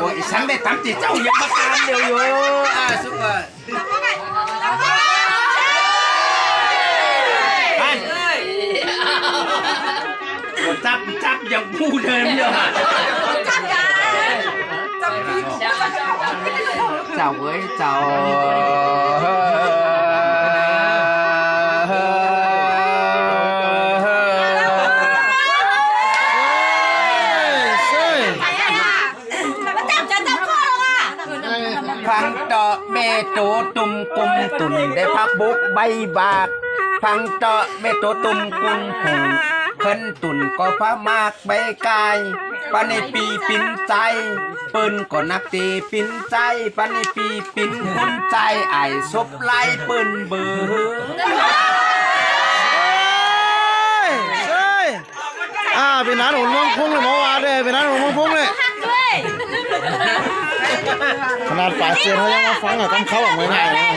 โอ้ยฉันได้ตามจิตเจ้าอย่ามาการเโตตุมกุมตุนได้พักบุกใบบาทฟังต่อเบโตตุมกุมผูเพิ่นตุนก็พระมากใบกายปานในปีปินใจปืนก็นักตีปินใจปานในปีปินคุณใจไอ้ศพไล่ปืนเบือเฮ้ยอ่าเป็นนั้นหุ่นมังพุ่งเลยหมอวาเลยเป็นนั้นหุ่นมังพุ่งเลย ขนาดป่าเจียนเขายังมาฟังอะต้องเข้าออกไม่ได้เลย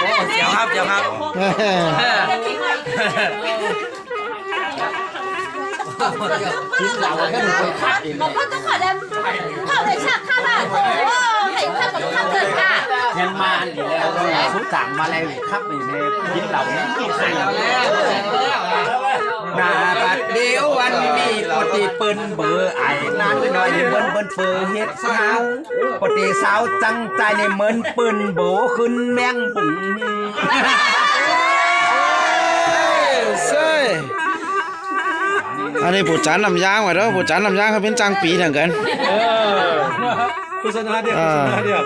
โอ้เจียวครับเจียวครับบอกว่าต้องขอเดินเข้าเลยฉากข้างหลังโอ้เห็นข้างกับข้าเกินค่ะเยังมาอีกแล้วสุดสั่งมาแล้วครับนี่ในกินเหล่านี้ใส่แล้วนาบัดเดียววันนี้ ติเปิ้นเบอร์ไอ้นั้นหน่อยเบิ้นเบิ้นเฟอเฮ็ดสาวปกติสาวจังใจในเหมือนปืนโบขึ้นแมงบุ๋งเซ่อันนี้ผู้จันนำยางไว้เด้อผู้จันนำยางเขาเป็นจางปีทั้งกัน โฆษณาเดียวโฆษณาเดียว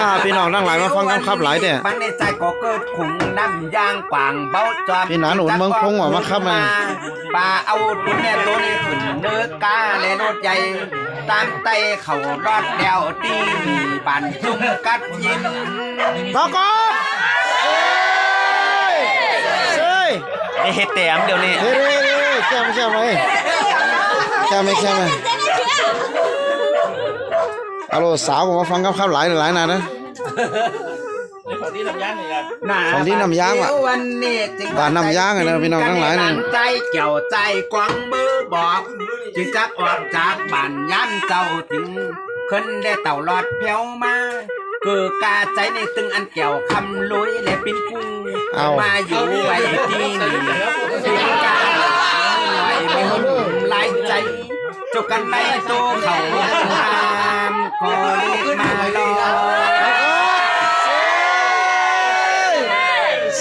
อ่าพี่น้องทั้งหลายมาฟังกันครับหลายเนี่ยมันในใจก็เกิดขุงน้ำยางกว่างเบ้าจอมพี่หนานหนุนเมืองพงว่ะมาครับมาปลาเอาตัวเนี่ยตัวนี้ขึ้นเนื้อกาและรถใหญ่ตามไตเขารอดแดวตีปันจุ่มกัดยินตอกอนเซ่ไอเฮ็ดแต้มเดี๋ยวนี้เฮ้ยเฮ้ยเฮ้ยแค่ไม่แค่ไหมแค่ไม่แค่ไหม ฮัลโหลสาวผมมาฟังกันครับหลายหลายนานนะของที่ทำย่างเลยครับของที่น้ำยางว่ะเดี๋ววันนี้จึงบ้านน้ำยางอะนะพี่น้องทั้งหลายนี่ใจเกี่ยวใจกวางมือบอกจึงจักออกจากบ้านยันเจ้าถึงขึ้นได้เต่าลอดเพียวมาเกือกาใจในตึงอันเกี่ยวคำลุยและปินกุ้งเอามาอยู่ไว้ที่นี่ถึงกาหน่อยไม่หุ่นลายใจจบกันไปโตเขาตาม ก็รีบมาลอ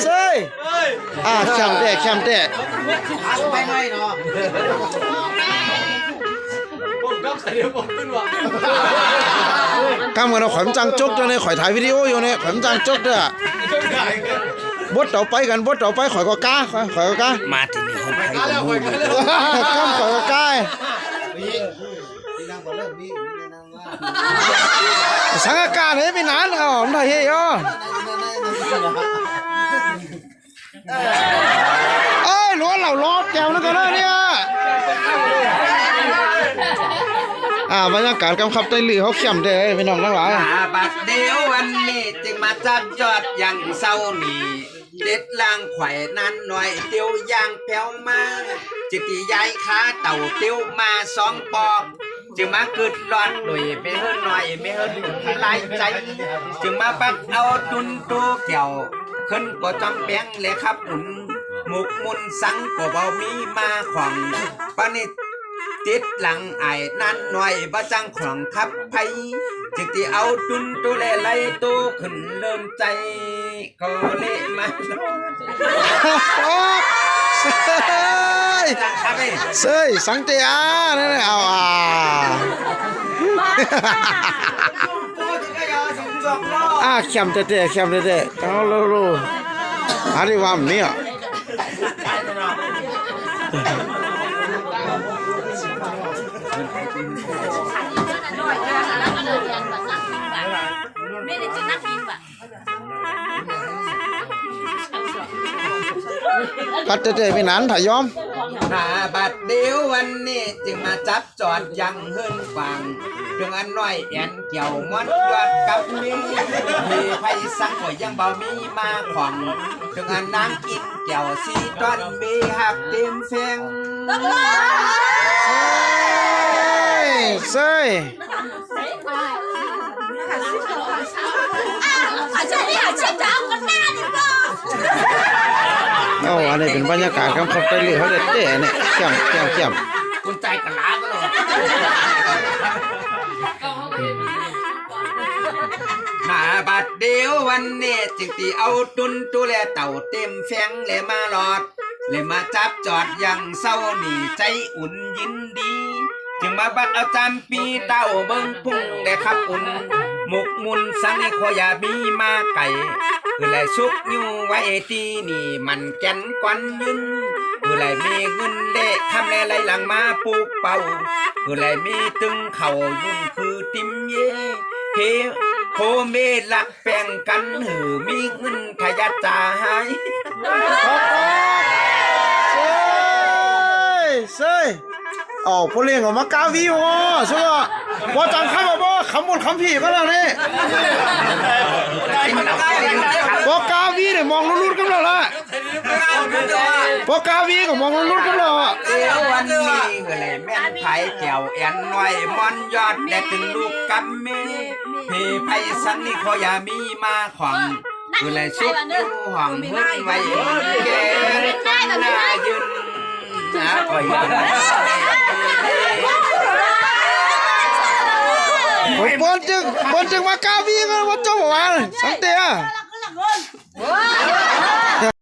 เซ่อ่าแคมเตะแคมเตะไปไหนเนาะผมก็ใส่เดียวผมขึ้นว่ะกำกันเอาข่อยมันจังจกเจ้าเนี่ยข่อยถ่ายวิดีโออยู่เนี่ยข่อยมันจังจกเด้อบดต่อไปกันบดต่อไปข่อยก็กล้าข่อยก็กล้ามาที่นี่คนไทยแล้วคอยกันแล้วกำข่อยก็กล้า สังการเฮ้ยพี่นานเอาผมถ่ายเฮ้ยอ๋อเอ้ยล้วนเหล่าล้อแก้วนั่นกันเลยเนี่ยอ่าบรรยากาศกำขับไตลือเขาเข้มเด้อพี่น้องทั้งหลายมาบัดเดียววันนี้จึงมาจับจอดอย่างเศร้านี่เด็ดล่างไข่นั้นหน่อยเตียวย่างแผวมาจิตติยายขาเต่าเตียวมาสองปอก จึงมาเกึดร้อนหน่อยไม่เฮิรหน่อยไม่เฮิรลายใจ จึงมาปักเอาตุนตัวเกี่ยวขึ้นก็จำแบงเลยครับอุ่นหมุกมุนสังก็บ่มีมาขวางปานิดติดหลังไอ้นั่นหน่อยบ่จังของทับไผจึงที่เอาตุนตุเลไลตูขึ้นเริ่มใจก็เละมาโอ้ ยจังครับเอ้ยเฮ้ยสังเตียนี่นเอาอ่าอ่าเข้มเตะเตะเข้มเตะเตะเอาลูลูอันนี้ว่ามีอะไม่ได้จะนักบินว่ะปัดเตะเตะพี่นันถ่ายยอม หาบัดเดียววันนี้จึงมาจับจอดยังเฮิรนฟังเรื่องอันน้อยแอนเกี่ยวงอนยอดกับมีมีไผสังก็ยังบ่มีมาขวางเรื่องอันนางกินแก้วสีตอนมีหักเต็มแฟงเฮ้ยเซ้ยอาจารย์นี่อาจารย์จะเอากันหน้าดิก็เอาอันนี้เป็นบรรยากาศครับเขาไปเลยเขาเด็ดเต้เนี่ยเข้มเข้มเข้มคุณใจกะลาก็เลยมาบัดเดียววันนี้จึงตีเอาตุนตุแลเต่าเต็มแฟงเลยมาหลอดเลยมาจับจอดอย่างเศร้านี่ใจอุ่นยินดี จึงมาบัดเอาจำปีเต้าเบิ้งพุ่งได้ครับอุ่น หมกมุนสังนิขอยาบีมาไก่คือแลชุกอยู่ไว้ตีนี่มันแก่นกวันยืนคือแลมีเงินเละทำแลไรหลังมาปลูกเป่าคือแลมีตึงเข่ายุ่นคือติมเย่เฮโคเมลักแป่งกันหือมีเงินขยัดจ่ายเซ้ยเซ้ยเอาพวกเลี้ ยงออกมากาวีวะใช่ปะพอจังข้ามบ่คำหมดคำผีมาแล้วนี่พอกาวีเนี่ยมองลุ้นๆกันแล้วล่ะพอกาวีก็มองลุ้นๆกันแล้วอะเอววันนี้เมื่อไรแม่นไผ่แก้วแอนน้อยมอนยอดและถึงลูกกับเมเพไผ่สังนี่ขอยามีมาขวางเมื่อไรชุบอยู่ห้องเพิ่นไว้แกกันหน้ายืนนะขอยา ผมบอล จึงบอลจึงมากาวีกันว่าเจ้าบอกว่าสังเตีย